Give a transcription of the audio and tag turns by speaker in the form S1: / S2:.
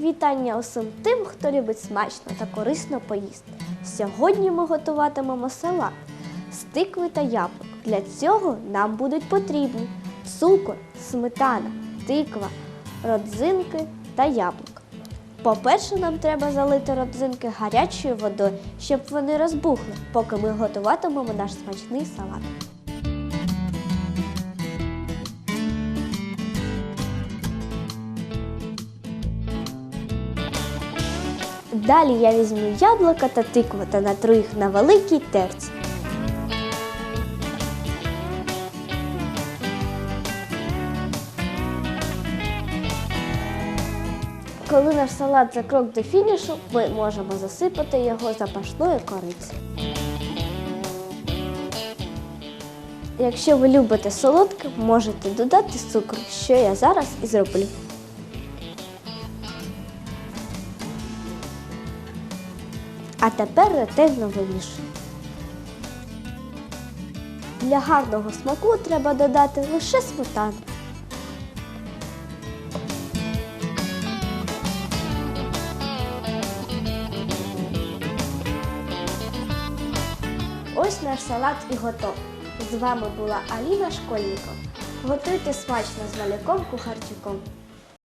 S1: Вітання усім тим, хто любить смачно та корисно поїсти. Сьогодні ми готуватимемо салат з тикви та яблук. Для цього нам будуть потрібні цукор, сметана, тиква, родзинки та яблука. По-перше, нам треба залити родзинки гарячою водою, щоб вони розбухли, поки ми готуватимемо наш смачний салат. Далі я візьму яблука та тикву та натру їх на великій терці. Коли наш салат за крок до фінішу, ми можемо засипати його запашною корицею. Якщо ви любите солодке, можете додати цукру, що я зараз і зроблю. А тепер ретельно вимішуємо. Для гарного смаку треба додати лише сметану. Ось наш салат і готов. З вами була Аліна Школьникова. Готуйте смачно з маляком кухарчуком.